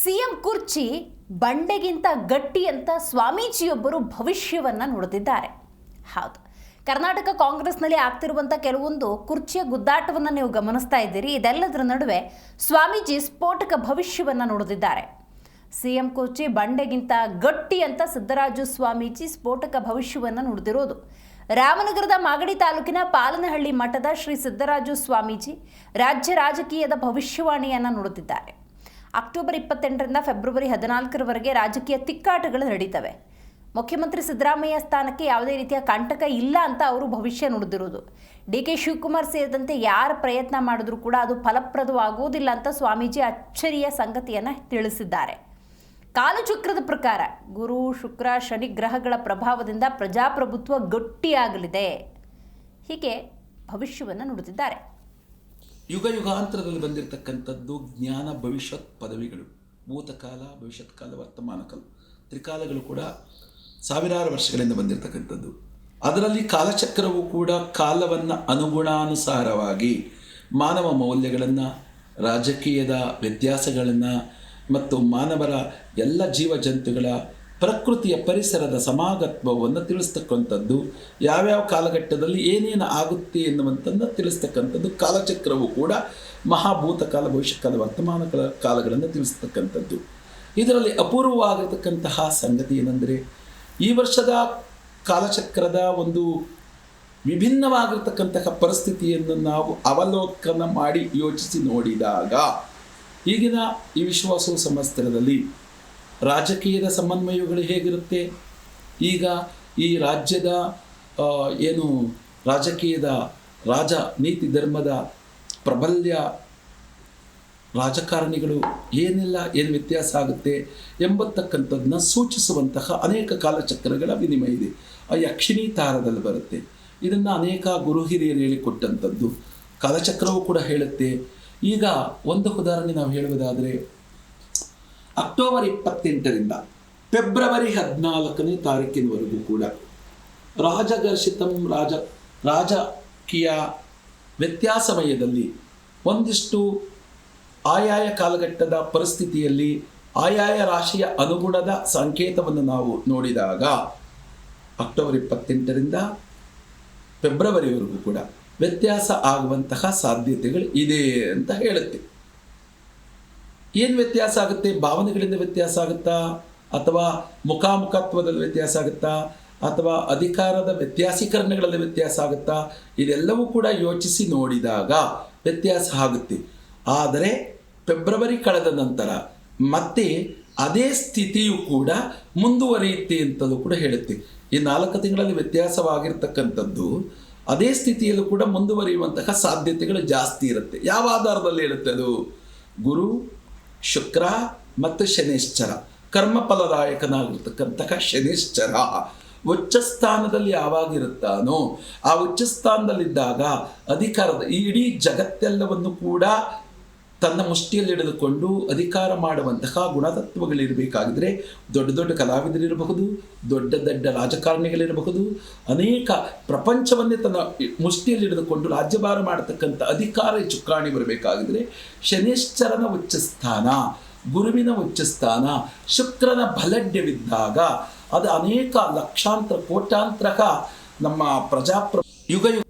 CM ಕುರ್ಚಿ ಬಂಡೆಗಿಂತ ಗಟ್ಟಿ ಅಂತ ಸ್ವಾಮೀಜಿಯೊಬ್ಬರು ಭವಿಷ್ಯವನ್ನು ನೋಡುತ್ತಿದ್ದಾರೆ ಹೌದು. ಕರ್ನಾಟಕ ಕಾಂಗ್ರೆಸ್ನಲ್ಲಿ ಆಗ್ತಿರುವಂಥ ಕೆಲವೊಂದು ಕುರ್ಚಿಯ ಗುದ್ದಾಟವನ್ನು ನೀವು ಗಮನಿಸ್ತಾ ಇದ್ದೀರಿ. ಇದೆಲ್ಲದರ ನಡುವೆ ಸ್ವಾಮೀಜಿ ಸ್ಫೋಟಕ ಭವಿಷ್ಯವನ್ನು ನೋಡುತ್ತಿದ್ದಾರೆ ಸಿ ಎಂ ಕುರ್ಚಿ ಬಂಡೆಗಿಂತ ಗಟ್ಟಿ ಅಂತ ಸಿದ್ದರಾಜು ಸ್ವಾಮೀಜಿ ಸ್ಫೋಟಕ ಭವಿಷ್ಯವನ್ನು ನುಡಿದಿರೋದು. ರಾಮನಗರದ ಮಾಗಡಿ ತಾಲೂಕಿನ ಪಾಲನಹಳ್ಳಿ ಮಠದ ಶ್ರೀ ಸಿದ್ದರಾಜು ಸ್ವಾಮೀಜಿ ರಾಜ್ಯ ರಾಜಕೀಯದ ಭವಿಷ್ಯವಾಣಿಯನ್ನು ನುಡಿದಿದ್ದಾರೆ. ಅಕ್ಟೋಬರ್ ಇಪ್ಪತ್ತೆಂಟರಿಂದ ಫೆಬ್ರವರಿ ಹದಿನಾಲ್ಕರವರೆಗೆ ರಾಜಕೀಯ ತಿಕ್ಕಾಟಗಳು ನಡೀತವೆ. ಮುಖ್ಯಮಂತ್ರಿ ಸಿದ್ದರಾಮಯ್ಯ ಸ್ಥಾನಕ್ಕೆ ಯಾವುದೇ ರೀತಿಯ ಕಂಟಕ ಇಲ್ಲ ಅಂತ ಅವರು ಭವಿಷ್ಯ ನುಡಿದಿರುವುದು. ಡಿ ಕೆ ಶಿವಕುಮಾರ್ ಸೇರಿದಂತೆ ಯಾರು ಪ್ರಯತ್ನ ಮಾಡಿದ್ರೂ ಕೂಡ ಅದು ಫಲಪ್ರದವಾಗುವುದಿಲ್ಲ ಅಂತ ಸ್ವಾಮೀಜಿ ಅಚ್ಚರಿಯ ಸಂಗತಿಯನ್ನು ತಿಳಿಸಿದ್ದಾರೆ. ಕಾಲಚಕ್ರದ ಪ್ರಕಾರ ಗುರು, ಶುಕ್ರ, ಶನಿ ಗ್ರಹಗಳ ಪ್ರಭಾವದಿಂದ ಪ್ರಜಾಪ್ರಭುತ್ವ ಗಟ್ಟಿಯಾಗಲಿದೆ. ಹೀಗೆ ಭವಿಷ್ಯವನ್ನು ನುಡಿದಿದ್ದಾರೆ. ಯುಗ ಯುಗಾಂತರದಲ್ಲಿ ಬಂದಿರತಕ್ಕಂಥದ್ದು ಜ್ಞಾನ ಭವಿಷ್ಯತ್ ಪದವಿಗಳು. ಭೂತಕಾಲ, ಭವಿಷ್ಯತ್ ಕಾಲ, ವರ್ತಮಾನ ಕಾಲ, ತ್ರಿಕಾಲಗಳು ಕೂಡ ಸಾವಿರಾರು ವರ್ಷಗಳಿಂದ ಬಂದಿರತಕ್ಕಂಥದ್ದು. ಅದರಲ್ಲಿ ಕಾಲಚಕ್ರವು ಕೂಡ ಕಾಲವನ್ನು ಅನುಗುಣಾನುಸಾರವಾಗಿ ಮಾನವ ಮೌಲ್ಯಗಳನ್ನು, ರಾಜಕೀಯದ ವ್ಯತ್ಯಾಸಗಳನ್ನು ಮತ್ತು ಮಾನವರ ಎಲ್ಲ ಜೀವ ಜಂತುಗಳ ಪ್ರಕೃತಿಯ ಪರಿಸರದ ಸಮಾಗತ್ವವನ್ನು ತಿಳಿಸ್ತಕ್ಕಂಥದ್ದು, ಯಾವ್ಯಾವ ಕಾಲಘಟ್ಟದಲ್ಲಿ ಏನೇನು ಆಗುತ್ತೆ ಎನ್ನುವಂಥದ್ದು ತಿಳಿಸ್ತಕ್ಕಂಥದ್ದು, ಕಾಲಚಕ್ರವು ಕೂಡ ಮಹಾಭೂತಕಾಲ ಭವಿಷ್ಯಕಾಲ ವರ್ತಮಾನ ಕಾಲ, ಕಾಲಗಳನ್ನು ತಿಳಿಸ್ತಕ್ಕಂಥದ್ದು. ಇದರಲ್ಲಿ ಅಪೂರ್ವವಾಗಿರತಕ್ಕಂತಹ ಸಂಗತಿ ಏನೆಂದರೆ, ಈ ವರ್ಷದ ಕಾಲಚಕ್ರದ ಒಂದು ವಿಭಿನ್ನವಾಗಿರ್ತಕ್ಕಂತಹ ಪರಿಸ್ಥಿತಿಯನ್ನು ನಾವು ಅವಲೋಕನ ಮಾಡಿ ಯೋಚಿಸಿ ನೋಡಿದಾಗ, ಈಗಿನ ಈ ವಿಶ್ವಾಸ ಸಂವತ್ಸರದಲ್ಲಿ ರಾಜಕೀಯದ ಸಮನ್ವಯಗಳು ಹೇಗಿರುತ್ತೆ? ಈಗ ಈ ರಾಜ್ಯದ ಏನು ರಾಜಕೀಯದ ರಾಜ ನೀತಿ ಧರ್ಮದ ಪ್ರಬಲ್ಯ ರಾಜಕಾರಣಿಗಳು ಏನೆಲ್ಲ, ಏನು ವ್ಯತ್ಯಾಸ ಆಗುತ್ತೆ ಎಂಬತಕ್ಕಂಥದ್ದನ್ನ ಸೂಚಿಸುವಂತಹ ಅನೇಕ ಕಾಲಚಕ್ರಗಳ ವಿನಿಮಯ ಇದೆ. ಆ ಯಕ್ಷಿಣಿ ತಾರದಲ್ಲಿ ಬರುತ್ತೆ. ಇದನ್ನು ಅನೇಕ ಗುರು ಹಿರಿಯರು ಹೇಳಿಕೊಟ್ಟಂಥದ್ದು. ಕಾಲಚಕ್ರವು ಕೂಡ ಹೇಳುತ್ತೆ. ಈಗ ಒಂದು ಉದಾಹರಣೆ ನಾವು ಹೇಳುವುದಾದರೆ ಅಕ್ಟೋಬರ್ ಇಪ್ಪತ್ತೆಂಟರಿಂದ ಫೆಬ್ರವರಿ ಹದಿನಾಲ್ಕನೇ ತಾರೀಕಿನವರೆಗೂ ಕೂಡ ರಾಜಘರ್ಷಿತಂ ರಾಜ, ರಾಜಕೀಯ ವ್ಯತ್ಯಾಸಮಯದಲ್ಲಿ ಒಂದಿಷ್ಟು ಆಯಾಯ ಕಾಲಘಟ್ಟದ ಪರಿಸ್ಥಿತಿಯಲ್ಲಿ ಆಯಾಯ ರಾಶಿಯ ಅನುಗುಣದ ಸಂಕೇತವನ್ನು ನಾವು ನೋಡಿದಾಗ ಅಕ್ಟೋಬರ್ ಇಪ್ಪತ್ತೆಂಟರಿಂದ ಫೆಬ್ರವರಿವರೆಗೂ ಕೂಡ ವ್ಯತ್ಯಾಸ ಆಗುವಂತಹ ಸಾಧ್ಯತೆಗಳು ಇದೆ ಅಂತ ಹೇಳುತ್ತೆ. ಏನು ವ್ಯತ್ಯಾಸ ಆಗುತ್ತೆ? ಭಾವನೆಗಳಿಂದ ವ್ಯತ್ಯಾಸ ಆಗುತ್ತಾ? ಅಥವಾ ಮುಖಾಮುಖತ್ವದಲ್ಲಿ ವ್ಯತ್ಯಾಸ ಆಗುತ್ತಾ? ಅಥವಾ ಅಧಿಕಾರದ ವ್ಯತ್ಯಾಸೀಕರಣಗಳಲ್ಲಿ ವ್ಯತ್ಯಾಸ ಆಗುತ್ತಾ? ಇದೆಲ್ಲವೂ ಕೂಡ ಯೋಚಿಸಿ ನೋಡಿದಾಗ ವ್ಯತ್ಯಾಸ ಆಗುತ್ತೆ. ಆದರೆ ಫೆಬ್ರವರಿ ಕಳೆದ ನಂತರ ಮತ್ತೆ ಅದೇ ಸ್ಥಿತಿಯು ಕೂಡ ಮುಂದುವರಿಯುತ್ತೆ ಅಂತಲೂ ಕೂಡ ಹೇಳುತ್ತೆ. ಈ ನಾಲ್ಕು ತಿಂಗಳಲ್ಲಿ ವ್ಯತ್ಯಾಸವಾಗಿರ್ತಕ್ಕಂಥದ್ದು ಅದೇ ಸ್ಥಿತಿಯಲ್ಲೂ ಕೂಡ ಮುಂದುವರಿಯುವಂತಹ ಸಾಧ್ಯತೆಗಳು ಜಾಸ್ತಿ ಇರುತ್ತೆ. ಯಾವ ಆಧಾರದಲ್ಲಿ ಹೇಳುತ್ತೆ ಅದು? ಗುರು ಶುಕ್ರ ಮತ್ತು ಶನೇಶ್ಚರ. ಕರ್ಮ ಫಲದಾಯಕನಾಗಿರ್ತಕ್ಕಂತಹ ಶನೇಶ್ಚರ. ಉಚ್ಚ ಸ್ಥಾನದಲ್ಲಿ ಯಾವಾಗಿರುತ್ತಾನೋ, ಆ ಉಚ್ಚ ಸ್ಥಾನದಲ್ಲಿದ್ದಾಗ ಅಧಿಕಾರದ, ಈ ಇಡೀ ಜಗತ್ತೆಲ್ಲವನ್ನು ಕೂಡ ತನ್ನ ಮುಷ್ಟಿಯಲ್ಲಿ ಹಿಡಿದುಕೊಂಡು ಅಧಿಕಾರ ಮಾಡುವಂತಹ ಗುಣತತ್ವಗಳಿರಬೇಕಾಗಿದ್ರೆ ದೊಡ್ಡ ದೊಡ್ಡ ಕಲಾವಿದರಿರಬಹುದು, ದೊಡ್ಡ ದೊಡ್ಡ ರಾಜಕಾರಣಿಗಳಿರಬಹುದು, ಅನೇಕ ಪ್ರಪಂಚವನ್ನೇ ತನ್ನ ಮುಷ್ಟಿಯಲ್ಲಿ ಹಿಡಿದುಕೊಂಡು ರಾಜ್ಯಭಾರ ಮಾಡತಕ್ಕಂಥ ಅಧಿಕಾರ ಚುಕ್ಕಾಣಿ ಬರಬೇಕಾಗಿದ್ರೆ ಶನೇಶ್ಚರನ ಉಚ್ಚಸ್ಥಾನ ಗುರುವಿನ ಉಚ್ಚಸ್ಥಾನ ಶುಕ್ರನ ಬಲಡ್ಯವಿದ್ದಾಗ ಅದು ಅನೇಕ ಲಕ್ಷಾಂತರ ಕೋಟ್ಯಾಂತರ ನಮ್ಮ ಪ್ರಜಾಪ್ರ ಯುಗ